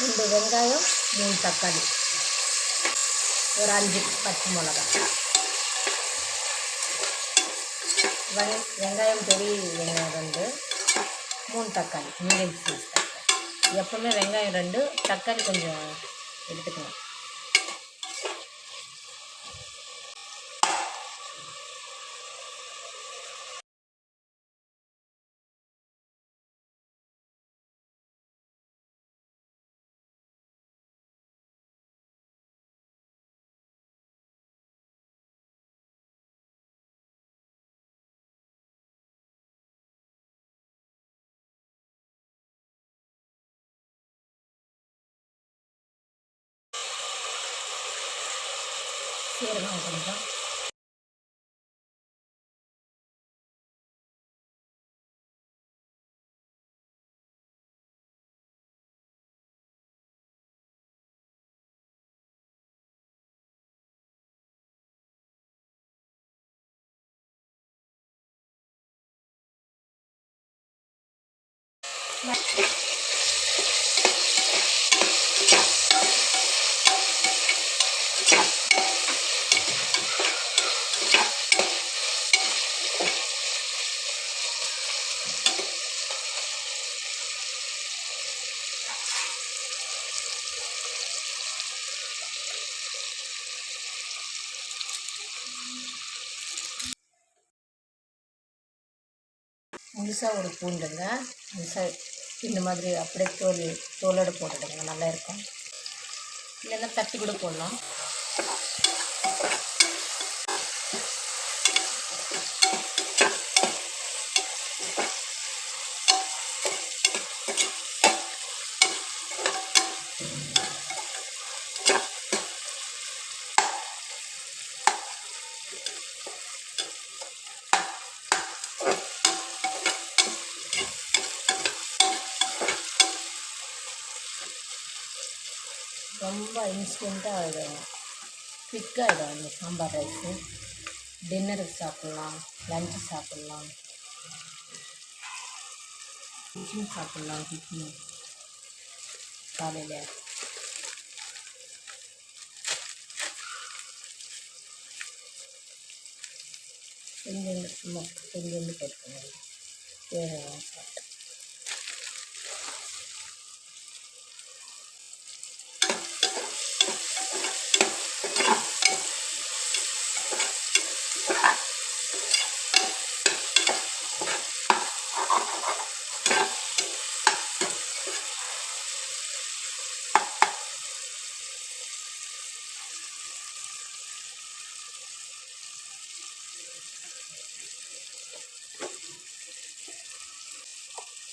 ரெண்டு வெங்காயம் மூணு தக்காளி. ஒரு அஞ்சு பச்சை மிளகா. வெங் வெங்காயம் பெரிய வெங்காயம் ரெண்டு மூணு தக்காளி மீடியம் சைஸ் தக்காளி. எப்போவுமே வெங்காயம் ரெண்டு தக்காளி கொஞ்சம் எடுத்துக்கணும். சீரகம் கொஞ்சம் முழுசாக ஒரு பூண்டுங்க. முழுசாக இந்த மாதிரி அப்படியே தோல் தோலோடு போட்டுடுங்க. நல்லா இருக்கும். இல்லைன்னா தட்டி கூட போடலாம் ரொம்ப இன்ஸ்டண்ட்டாக ஆகிடும் குவிக்காகிடும் அந்த சாம்பார் ரைஸு டின்னருக்கு சாப்பிட்லாம் லஞ்சு சாப்பிட்லாம் டிஃபன் சாப்பிட்லாம் டிஃபன் காலையில். கொஞ்சம் சும்மா கொஞ்சம் போட்டுக்கணும் வேறு சாப்பிட்டு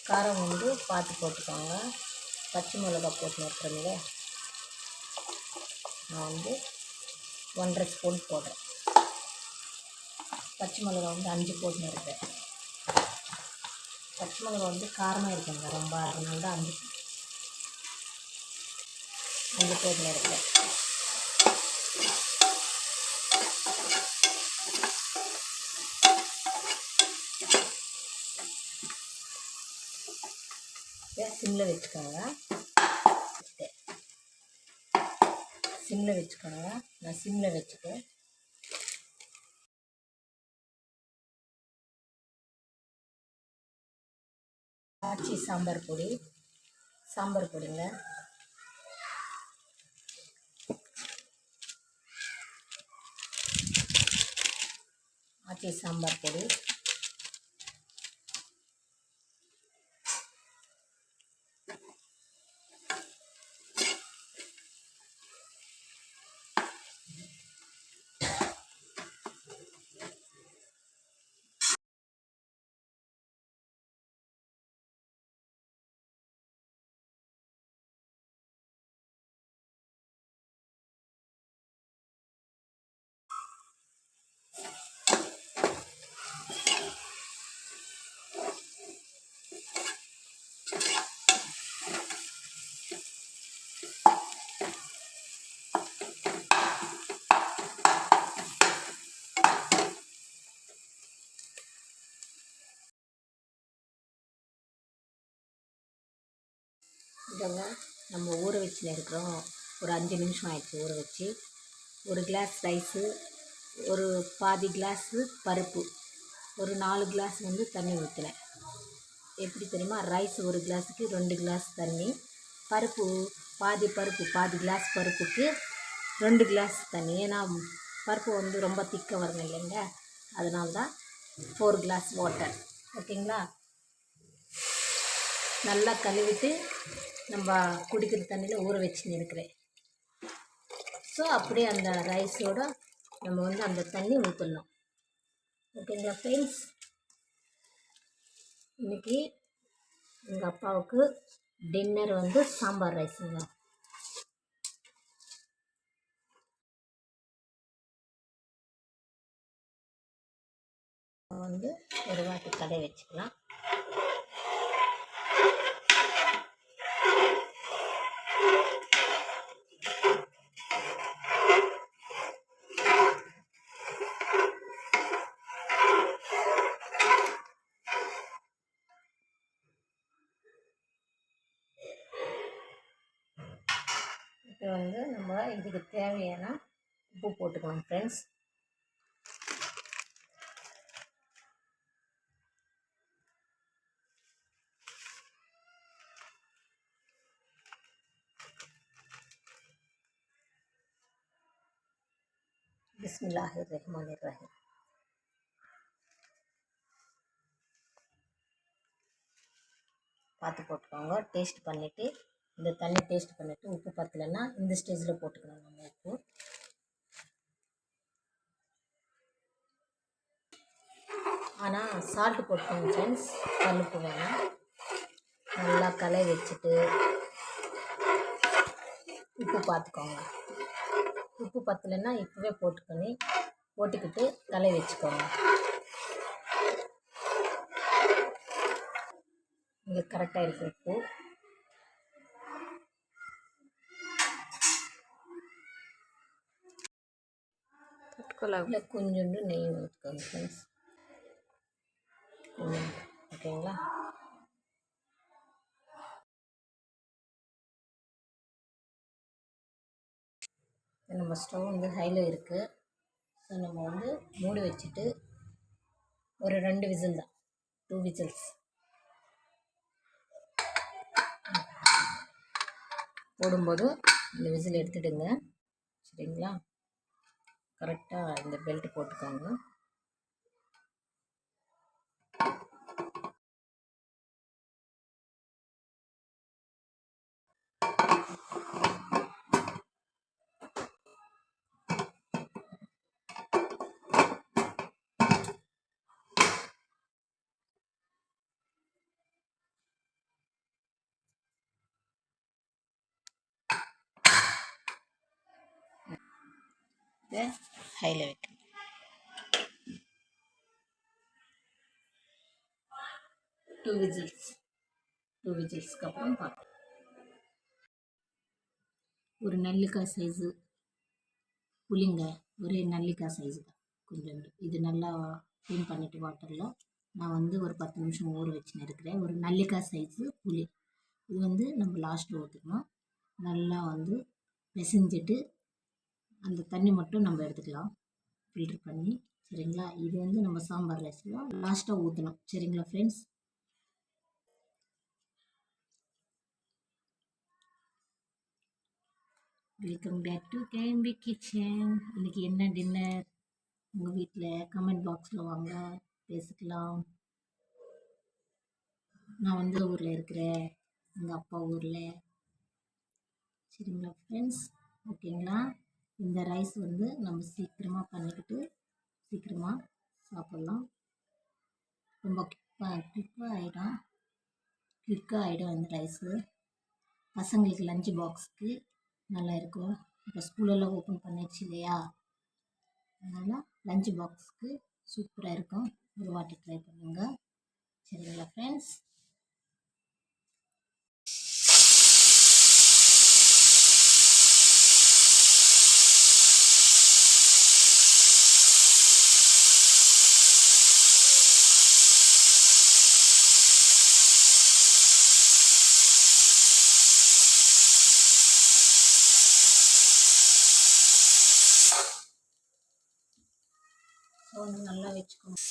காரம் வந்து பார்த்து போட்டுக்கோங்க. பச்சை மிளகா போட்டுன்னு இருக்கிறீங்க நான் வந்து ஒன்றரை ஸ்பூன் போடுறேன். பச்சை மிளகா வந்து அஞ்சு போட்டுன்னு இருக்கேன் பச்சை மிளகா வந்து காரமாக இருக்குங்க. ரொம்ப அதனால தான் அஞ்சு அஞ்சு போட்டு இருக்கேன் சிம்மில் வச்சுக்கோங்க. சிம்மில் வச்சுக்கோங்க. நான் சிம்மில் வச்சுட்டு ஆச்சி சாம்பார் பொடி. சாம்பார் பொடிங்க. ஆச்சி சாம்பார் பொடி. வச்சுன்னு இருக்கிறோம். ஒரு அஞ்சு நிமிஷம் ஆயிடுச்சு ஊற வச்சு. ஒரு கிளாஸ் ரைஸு ஒரு பாதி கிளாஸு பருப்பு ஒரு நாலு கிளாஸ் வந்து தண்ணி ஊற்றினேன் எப்படி தெரியுமா? ரைஸ் ஒரு கிளாஸுக்கு ரெண்டு கிளாஸ் தண்ணி பருப்பு பாதி பருப்பு பாதி கிளாஸ் பருப்புக்கு ரெண்டு கிளாஸ் தண்ணி. ஏன்னா பருப்பு வந்து ரொம்ப திக்க வரணும் இல்லைங்க. அதனால தான் ஃபோர் கிளாஸ் வாட்டர் ஓகேங்களா நல்லா கழுவிட்டு நம்ம குடிக்கிற தண்ணியில் ஊற வச்சுன்னு இருக்கிறேன் ஸோ அப்படியே அந்த ரைஸோட நம்ம வந்து அந்த தண்ணி ஊற்றணும் ஓகேங்களா ஃப்ரெண்ட்ஸ் இன்றைக்கி எங்கள் அப்பாவுக்கு டின்னர் வந்து சாம்பார் ரைஸுங்க வந்து ஒரு வாட்டி கடை வச்சுக்கலாம். இப்போ வந்து நம்ம இதுக்கு தேவையான உப்பு போட்டுக்கலாம் ஃப்ரெண்ட்ஸ் பிஸ்மில்லாஹிர் ரஹ்மானிர் ரஹீம் பார்த்து போட்டுக்கோங்க. டேஸ்ட் பண்ணிவிட்டு இந்த தண்ணி டேஸ்ட் பண்ணிவிட்டு உப்பு பத்தலைன்னா இந்த ஸ்டேஜில் போட்டுக்கணும் நம்ம உப்பு. ஆனால் சால்ட்டு போட்டுக்கோங்க ஃப்ரெண்ட்ஸ் கல்லுப்பு வேணாம். நல்லா கலை வச்சுட்டு உப்பு பார்த்துக்கோங்க. உப்பு பத்தலைன்னா இப்போவே போட்டுக்கணி போட்டுக்கிட்டு கலை வச்சுக்கோங்க இங்கே கரெக்டாக இருக்குது உப்பு இல்லை கொஞ்சோண்டு நெய் ஊற்றிக்கோங்க ஃப்ரெண்ட்ஸ் ஓகேங்களா நம்ம ஸ்டவ் வந்து ஹையில் இருக்குது ஸோ நம்ம வந்து மூடி வச்சுட்டு ஒரு ரெண்டு விசில் தான். டூ விசில்ஸ் போடும்போது இந்த விசில் எடுத்துடுங்க. சரிங்களா? கரெக்டாக இந்த பெல்ட் போட்டுக்கோங்க. இதை ஹையில் வைக்கணும். டூ விஜில்ஸ் டூ விஜில்ஸ்க்கு அப்புறம் பார்க்கலாம். ஒரு நெல்லிக்காய் சைஸு புளிங்க ஒரே நெல்லிக்காய் சைஸு தான். கொஞ்சம் இது நல்லா க்ளீன் பண்ணிவிட்டு வாட்டரில் நான் வந்து ஒரு பத்து நிமிஷம் ஊற வச்சுன்னு இருக்கிறேன் ஒரு நெல்லிக்காய் சைஸு புளி. இது வந்து நம்ம லாஸ்ட்டில் ஊற்றிக்கணும் நல்லா வந்து பிசைஞ்சிட்டு அந்த தண்ணி மட்டும் நம்ம எடுத்துக்கலாம். ஃபில்ட்ரு பண்ணி சரிங்களா? இது வந்து நம்ம சாம்பார் ரைஸில் லாஸ்ட்டாக ஊற்றணும் சரிங்களா friends welcome back to KMP kitchen இன்னைக்கு என்ன டின்னர் உங்கள் வீட்டில் கமெண்ட் பாக்ஸில் வாங்க பேசிக்கலாம். நான் வந்து ஊரில் இருக்கிறேன். எங்கள் அப்பா ஊரில். சரிங்களா ஃப்ரெண்ட்ஸ் ஓகேங்களா இந்த ரைஸ் வந்து நம்ம சீக்கிரமாக பண்ணிக்கிட்டு சீக்கிரமாக சாப்பிட்லாம். ரொம்ப குயிக்காக ஆகிடும் குயிக்காக ஆகிடும் இந்த ரைஸு பசங்களுக்கு லஞ்சு பாக்ஸுக்கு நல்லா இருக்கும். இப்போ ஸ்கூலெல்லாம் ஓப்பன் பண்ணிடுச்சு இல்லையா? அதனால் லஞ்சு பாக்ஸுக்கு சூப்பராக இருக்கும். ஒரு வாட்டி ட்ரை பண்ணுங்கள் சரிங்களா ஃப்ரெண்ட்ஸ் வந்து நல்லா வச்சுக்கணும்.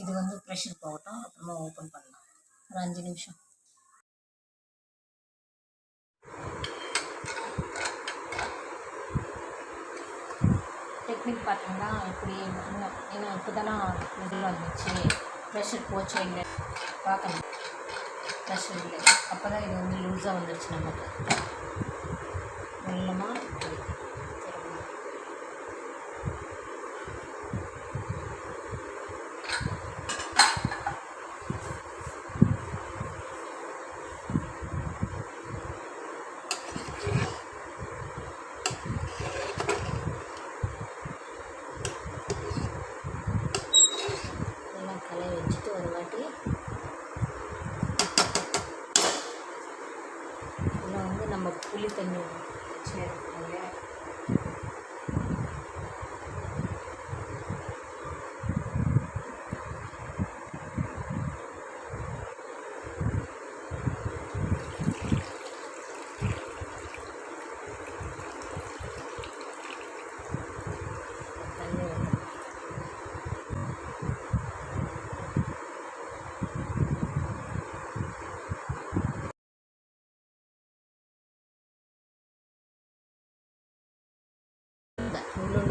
இது வந்து ப்ரெஷர் போகட்டும் அப்புறமா ஓப்பன் பண்ணலாம். ஒரு அஞ்சு நிமிஷம். பார்த்தீங்கன்னா இப்படி ஏன்னா இப்போ தானே இருந்துச்சு ப்ரெஷர் போச்சு இல்லை பார்க்கணும். ப்ரெஷர் இல்லை. அப்போ தான் இது வந்து லூஸாக வந்துருச்சு நமக்கு மெல்லமாக இப்படி திரும்பணும். நல்லா கலை வச்சுட்டு ஒரு வாட்டி இதில் வந்து நம்ம புளி தண்ணி வச்சு எடுக்கணும் இல்லையா தண்ணி ஊற்றணும்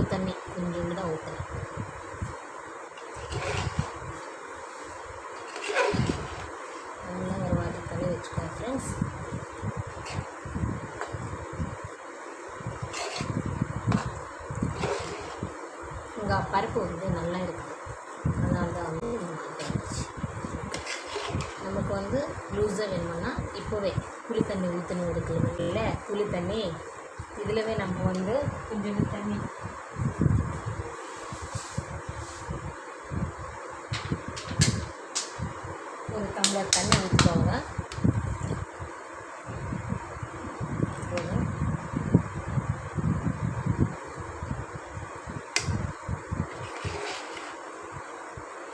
இவ்வளோண்டு தண்ணி கொஞ்சோண்டு தான் ஊற்றுறேன் நல்லா ஒரு வாட்டி கழுவி வச்சுக்கோங்க ஃப்ரெண்ட்ஸ் உங்கள் பருப்பு வந்து நல்லா இருக்குது அதனால தான் வந்து நமக்கு வந்து லூஸாக வேணும்னா இப்போவே புளி தண்ணி ஊற்றணும் எடுக்கணும் இல்லை? புளி தண்ணி. இதிலவே நம்ம வந்து கொஞ்சம் தண்ணி ஒரு டம்ளர் தண்ணி ஊற்றிக்கோங்க போதும்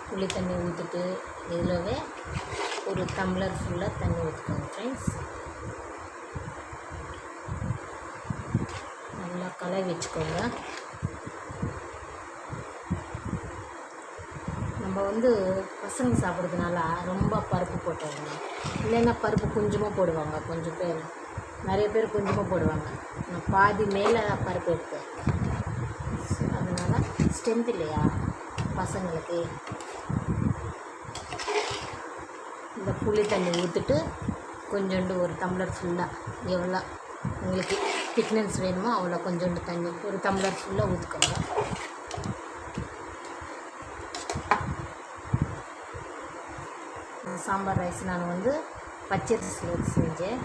புளி தண்ணி ஊற்றிட்டு இதிலவே ஒரு டம்ளர் ஃபுல்லாக தண்ணி ஊற்றிக்கோங்க ஃப்ரெண்ட்ஸ் நல்லா கலை வச்சுக்கோங்க. நம்ம வந்து பசங்க சாப்பிட்றதுனால ரொம்ப பருப்பு போட்டுருவாங்க இல்லைன்னா பருப்பு கொஞ்சமாக போடுவாங்க கொஞ்சம் பேர். நிறைய பேர் கொஞ்சமாக போடுவாங்க. நான் பாதி மேலே பருப்பு எடுத்தேன். அதனால் ஸ்ட்ரென்த் இல்லையா பசங்களுக்கு? இந்த புளி தண்ணி ஊற்றிட்டு கொஞ்சோண்டு ஒரு டம்ளர் ஃபுல்லாக எவ்வளோ உங்களுக்கு திக்னஸ் வேணுமோ அவ்வளோ கொஞ்சோண்டு தண்ணி ஒரு டம்ளர் ஃபுல்லாக ஊற்றுக்கோங்க சாம்பார் ரைஸ் நான் வந்து பச்சரிசி வச்சு செஞ்சேன்.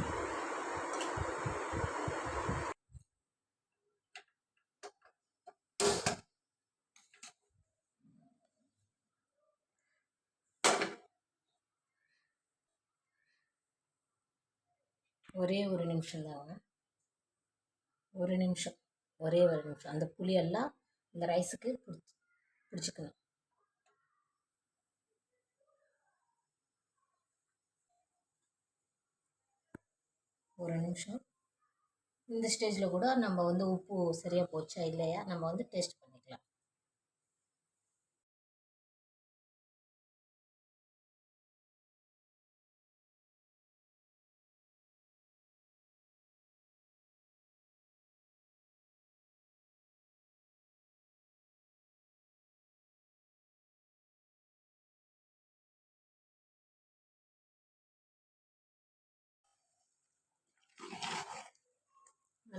ஒரே ஒரு நிமிஷம் தாங்க ஒரு நிமிஷம் ஒரே ஒரு நிமிஷம். அந்த புளியெல்லாம் இந்த ரைஸுக்கு பிடிச்சி பிடிச்சிக்கணும். ஒரு நிமிஷம். இந்த ஸ்டேஜில் கூட நம்ம வந்து உப்பு சரியாக போச்சா இல்லையா? நம்ம வந்து டேஸ்ட்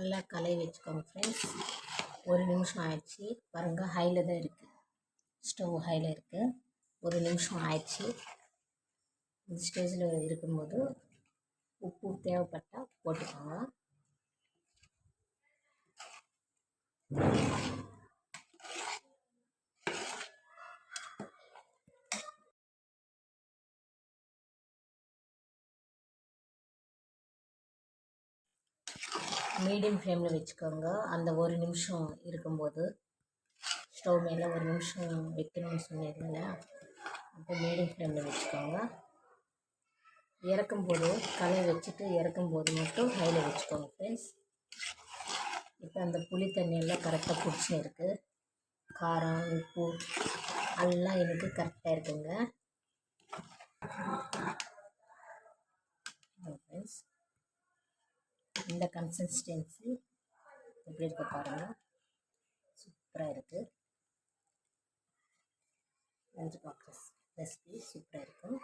நல்லா கலரி வச்சுக்கோங்க ஃப்ரெண்ட்ஸ் ஒரு நிமிஷம் ஆயிடுச்சு. பாருங்கள் ஹையில் தான் இருக்குது ஸ்டவ் ஹையில் இருக்குது ஒரு நிமிஷம் ஆயிடுச்சு. இந்த ஸ்டேஜில் இருக்கும்போது உப்பு தேவைப்பட்டால் போட்டுக்கோங்க. மீடியம் ஃப்ளேமில் வச்சுக்கோங்க. அந்த ஒரு நிமிஷம் இருக்கும்போது ஸ்டவ் மேலே ஒரு நிமிஷம் வைக்கணும்னு சொன்னீங்கல்ல அப்போ மீடியம் ஃப்ளேமில் வச்சுக்கோங்க. இறக்கும்போது கலை வச்சுட்டு இறக்கும்போது மட்டும் ஹையில் வச்சுக்கோங்க ஃப்ரெண்ட்ஸ் இப்போ அந்த புளி தண்ணியெல்லாம் கரெக்டாக பிடிச்சி இருக்குது காரம் உப்பு எல்லாம் எனக்கு கரெக்டாக இருக்குங்க. ஃப்ரெண்ட்ஸ் இந்த கன்சிஸ்டன்சி எப்படி இருக்க பாருங்கள் சூப்பராக இருக்குது லஞ்ச் பாக்ஸ் ரெசிபி சூப்பராக இருக்கும்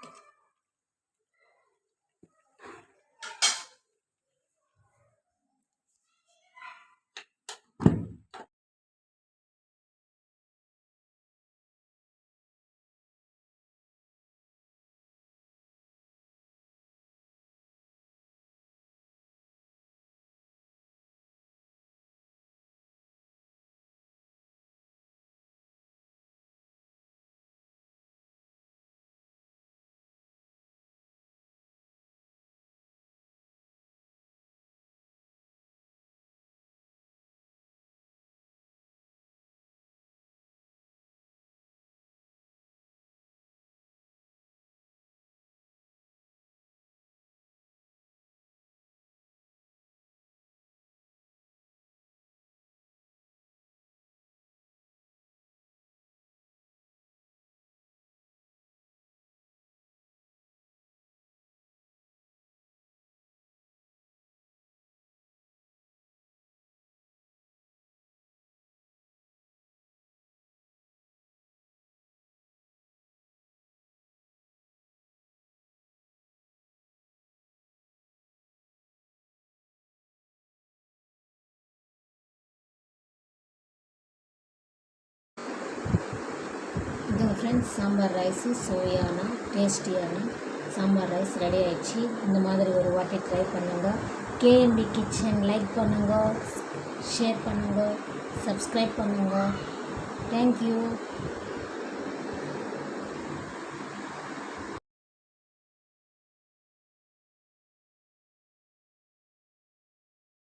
ஃப்ரெண்ட்ஸ் சாம்பார் ரைஸு சோயான டேஸ்டியான சாம்பார் ரைஸ் ரெடி ஆயிடுச்சு. இந்த மாதிரி ஒரு வாட்டி ட்ரை பண்ணுங்கள் கேஎம்பி கிச்சன் லைக் பண்ணுங்க. ஷேர் பண்ணுங்க. சப்ஸ்கிரைப் பண்ணுங்க. Thank you